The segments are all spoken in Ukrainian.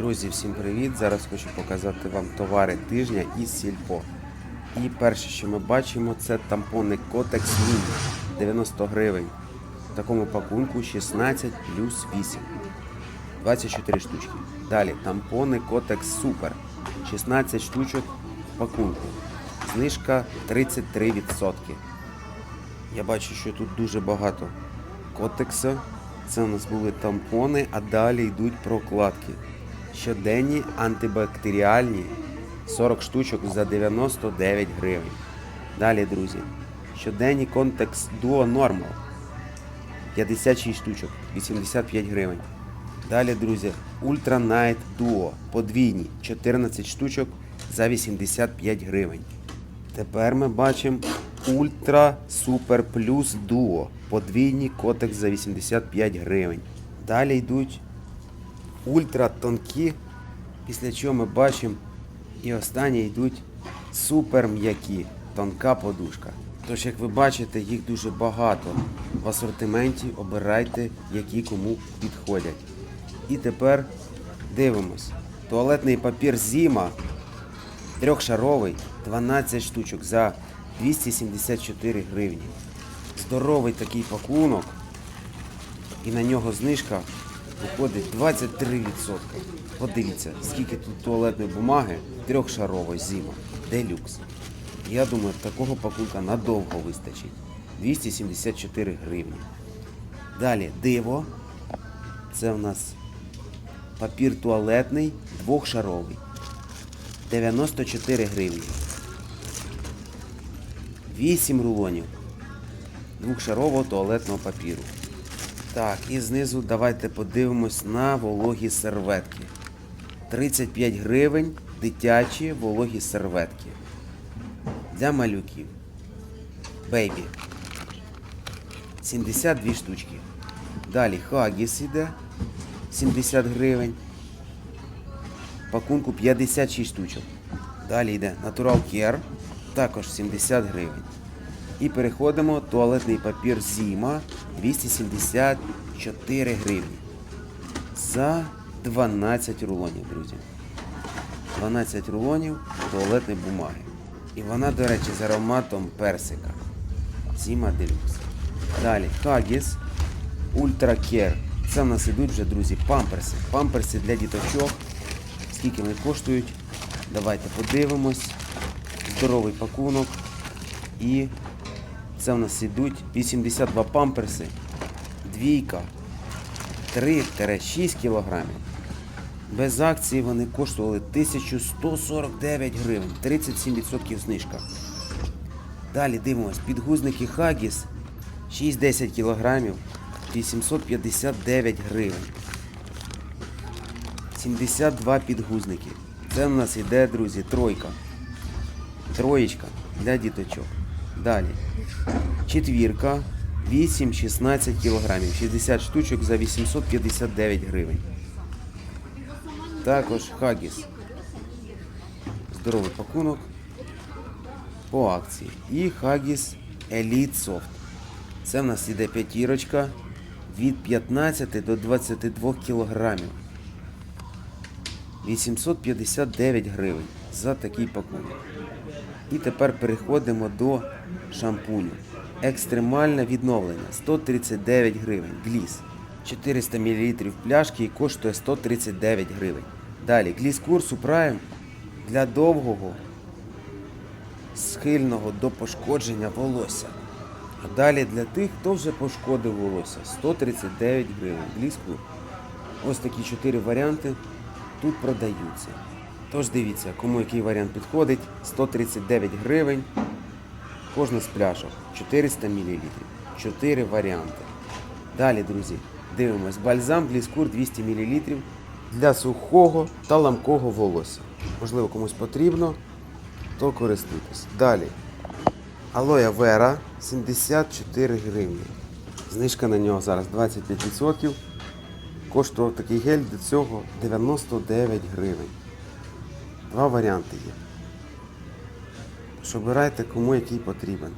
Друзі, всім привіт! Зараз хочу показати вам товари тижня із Сільпо. І перше, що ми бачимо, це тампони Kotex Mini 90 гривень. В такому пакунку 16 плюс 8. 24 штучки. Далі тампони Kotex Super. 16 штучок в пакунку. Знижка 33%. Я бачу, що тут дуже багато котекса. Це у нас були тампони, а далі йдуть прокладки. Щоденні антибактеріальні 40 штучок за 99 гривень. Далі, друзі, щоденні Contex Duo Normal 56 штучок, 85 гривень. Далі, друзі, Ultra Night Duo подвійні 14 штучок за 85 гривень. Тепер ми бачимо Ультра Супер Плюс Дуо. Подвійні котекс за 85 гривень. Далі йдуть ультра тонкі, після чого ми бачимо і останні йдуть супер м'які, тонка подушка. Тож, як ви бачите, їх дуже багато. В асортименті обирайте, які кому підходять. І тепер дивимось. Туалетний папір Зіма Трьохшаровий 12 штучок за 274 гривні. Здоровий такий пакунок. І на нього знижка виходить 23%. Подивіться, скільки тут туалетної бумаги, трьохшарової зима. Делюкс. Я думаю, такого пакунка надовго вистачить. 274 гривні. Далі диво. Це у нас папір туалетний двохшаровий. 94 гривні. 8 рулонів двохшарового туалетного папіру. Так, і знизу давайте подивимось на вологі серветки. 35 гривень дитячі вологі серветки. Для малюків. Бейбі. 72 штучки. Далі Хагіс іде 70 гривень пакунку 56 штучок. Далі йде Natural Care, також 70 гривень. І переходимо туалетний папір Зіма 274 гривні. За 12 рулонів, друзі. 12 рулонів туалетної бумаги. І вона, до речі, з ароматом персика. Зіма Делюкс. Далі Хагіс Ультра Care. Це в нас ідуть вже, друзі, памперси. Памперси для діточок. Скільки вони коштують? Давайте подивимось. Здоровий пакунок. І це в нас ідуть 82 памперси. Двійка. 3-6 кілограмів. Без акції вони коштували 1149 гривень. 37% знижка. Далі дивимось. Підгузники Хагіс 6-10 кілограмів. 859 гривень. 72 підгузники. Це в нас іде, друзі, тройка. Троєчка для діточок. Далі. Четвірка. 8-16 кілограмів. 60 штучок за 859 гривень. Також Хагіс. Здоровий пакунок. По акції. І Хагіс Elite Soft. Це в нас іде п'ятірочка від 15 до 22 кілограмів. 859 гривень за такий пакунок. І тепер переходимо до шампуню. Екстремальне відновлення 139 гривень. Гліс. 400 мл пляшки і коштує 139 гривень. Далі гліскур Супрайм для довгого, схильного до пошкодження волосся. А далі для тих, хто вже пошкодив волосся 139 гривень. Гліскур. Ось такі чотири варіанти тут продаються. Тож дивіться, кому який варіант підходить. 139 гривень. Кожна з пляшок 400 мл. 4 варіанти. Далі, друзі, дивимось. Бальзам Бліскур 200 мл для сухого та ламкого волосся. Можливо, комусь потрібно, то користуйтесь. Далі. Алоя Вера 74 гривні. Знижка на нього зараз 25%. Коштував такий гель до цього 99 гривень. Два варіанти є. Тож обирайте кому який потрібен.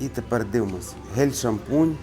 І тепер дивимось. Гель-шампунь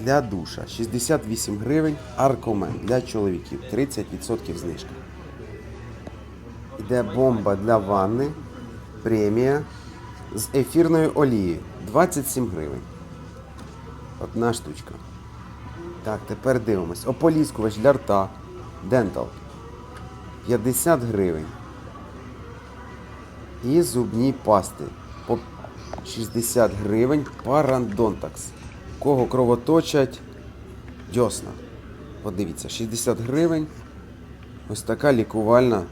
для душа 68 гривень. Аркомен для чоловіків 30% знижка. Іде бомба для ванни. Премія з ефірною олією 27 гривень. Одна штучка. Так, тепер дивимось. Ополіскувач для рта. Дентал. 50 гривень. І зубні пасти. По 60 гривень парандонтакс. Кого кровоточать дьосна. Подивіться, 60 гривень. Ось така лікувальна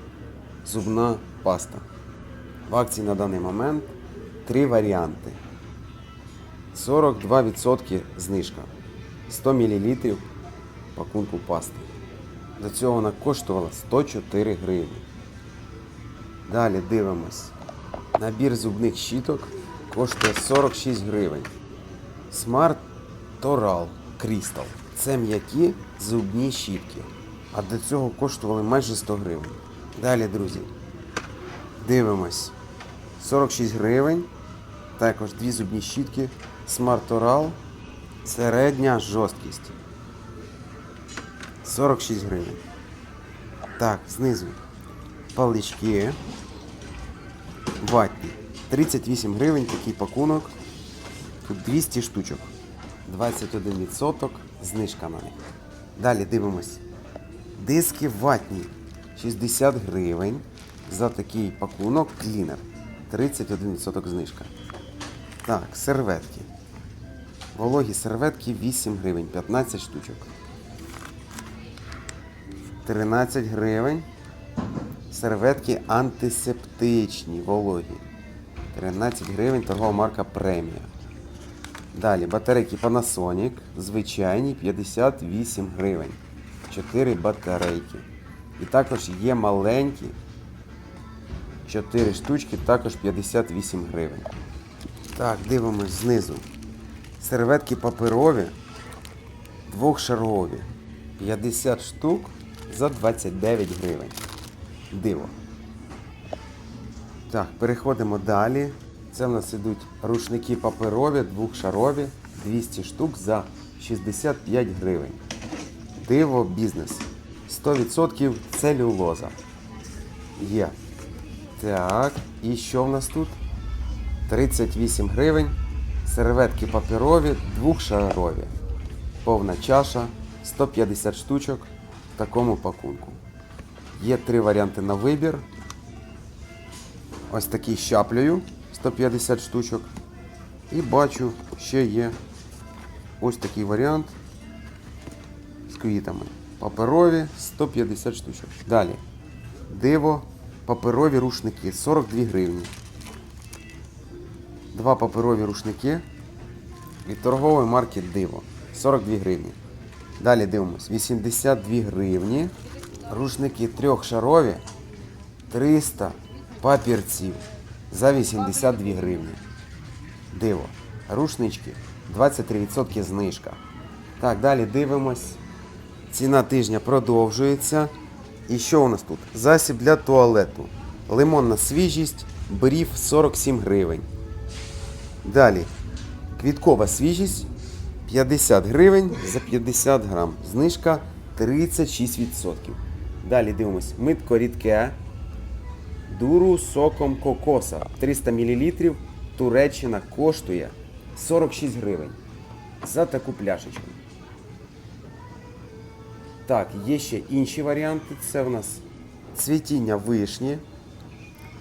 зубна паста. В акції на даний момент три варіанти. 42% знижка. 100 мл пакунку пасти. До цього вона коштувала 104 гривні. Далі дивимось. Набір зубних щіток коштує 46 гривень. Smart Toral Crystal. Це м'які зубні щітки. А до цього коштували майже 100 гривень. Далі, друзі, дивимось. 46 гривень. Також дві зубні щітки Smart Oral. Середня жорсткість. 46 гривень. Так, знизу. Палички. Ватні. 38 гривень такий пакунок. Тут 200 штучок. 21% знижка на них. Далі дивимось. Диски ватні. 60 гривень. За такий пакунок клінер. 31% знижка. Так, серветки. Вологі серветки 8 гривень, 15 штучок. 13 гривень. Серветки антисептичні, вологі. 13 гривень, торгова марка премія. Далі батарейки Panasonic, звичайні 58 гривень. 4 батарейки. І також є маленькі 4 штучки, також 58 гривень. Так, дивимось знизу. Серветки паперові, двохшарові. 50 штук за 29 гривень. Диво. Так, переходимо далі. Це в нас ідуть рушники паперові, двохшарові, 200 штук за 65 гривень. Диво бізнес. 100% целюлоза. Є. Так, і що в нас тут? 38 гривень. Серветки паперові, двохшарові. Повна чаша, 150 штучок такому пакунку. Є три варіанти на вибір. Ось такий з щаплею 150 штучок. І бачу, ще є ось такий варіант з квітами. Паперові 150 штучок. Далі. Диво, паперові рушники 42 гривні. Два паперові рушники від торгової марки Диво 42 гривні. Далі дивимось 82 гривні. Рушники трьохшарові 300 папірців за 82 гривні. Диво. Рушнички 23% знижка. Так, далі дивимось. Ціна тижня продовжується. І що у нас тут? Засіб для туалету. Лимонна свіжість, брів 47 гривень. Далі. Квіткова свіжість 50 гривень за 50 грам. Знижка 36%. Далі дивимось. Митко рідке. Дуру соком кокоса 300 мл. Туреччина коштує 46 гривень за таку пляшечку. Так, є ще інші варіанти. Це в нас цвітіння вишні.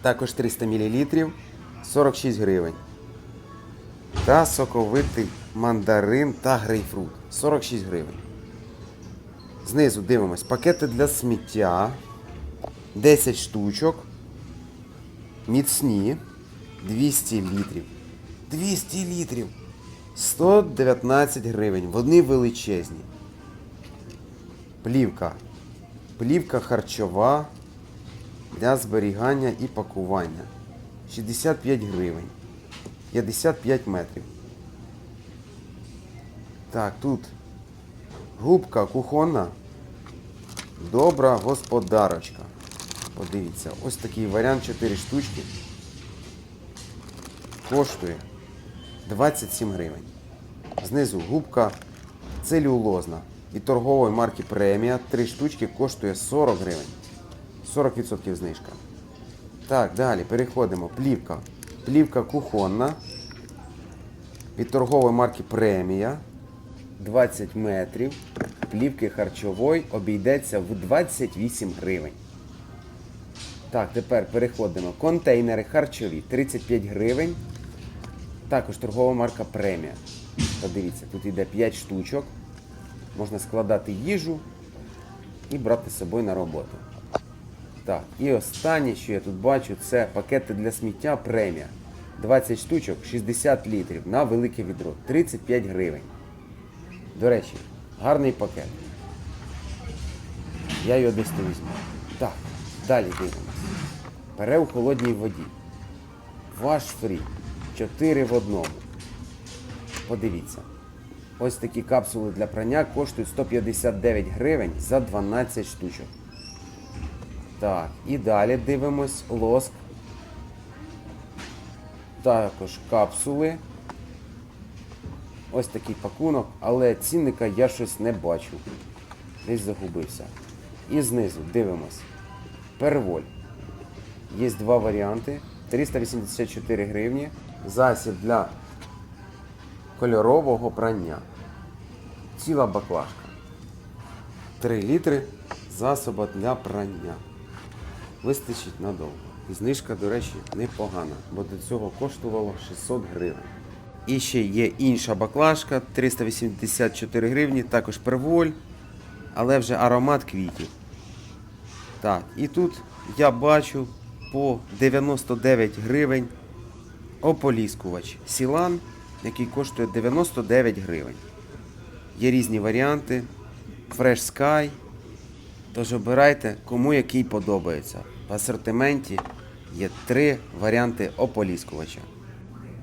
Також 300 мл. 46 гривень. Та соковитий мандарин та грейпфрут. 46 гривень. Знизу дивимось. Пакети для сміття. 10 штучок. Міцні. 200 літрів. 200 літрів. 119 гривень. Вони величезні. Плівка. Плівка харчова для зберігання і пакування. 65 гривень. 55 метрів. Так, тут губка кухонна. Добра господарочка. Подивіться, ось такий варіант 4 штучки. Коштує 27 гривень. Знизу губка целюлозна. Від торгової марки Премія. Три штучки коштує 40 гривень. 40% знижка. Так, далі переходимо. Плівка. Плівка кухонна. Від торгової марки Премія. 20 метрів. Плівки харчової обійдеться в 28 гривень. Так, тепер переходимо. Контейнери харчові 35 гривень. Також торгова марка Премія. Подивіться, тут йде 5 штучок. Можна складати їжу і брати з собою на роботу. Так, і останнє, що я тут бачу, це пакети для сміття премія. 20 штучок, 60 літрів на велике відро, 35 гривень. До речі, гарний пакет. Я його десь то візьму. Так, далі дивимось. Пере у холодній воді. Ваш фрі. 4 в одному. Подивіться. Ось такі капсули для прання коштують 159 гривень за 12 штучок. Так, і далі дивимось лоск. Також капсули. Ось такий пакунок, але цінника я щось не бачу. Десь загубився. І знизу дивимось. Перволь. Є два варіанти. 384 гривні. Засіб для кольорового прання. Ціла баклажка. 3 літри засоба для прання. Вистачить надовго. Знижка, до речі, непогана, бо до цього коштувало 600 гривень. І ще є інша баклажка 384 гривні, також перволь, але вже аромат квітів. Так, і тут я бачу по 99 гривень ополіскувач Сілан, який коштує 99 гривень. Є різні варіанти. Fresh Sky. Тож обирайте, кому який подобається. В асортименті є три варіанти ополіскувача.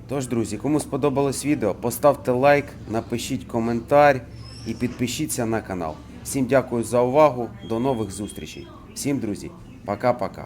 Тож, друзі, кому сподобалось відео, поставте лайк, напишіть коментар і підпишіться на канал. Всім дякую за увагу. До нових зустрічей. Всім, друзі, пока-пока.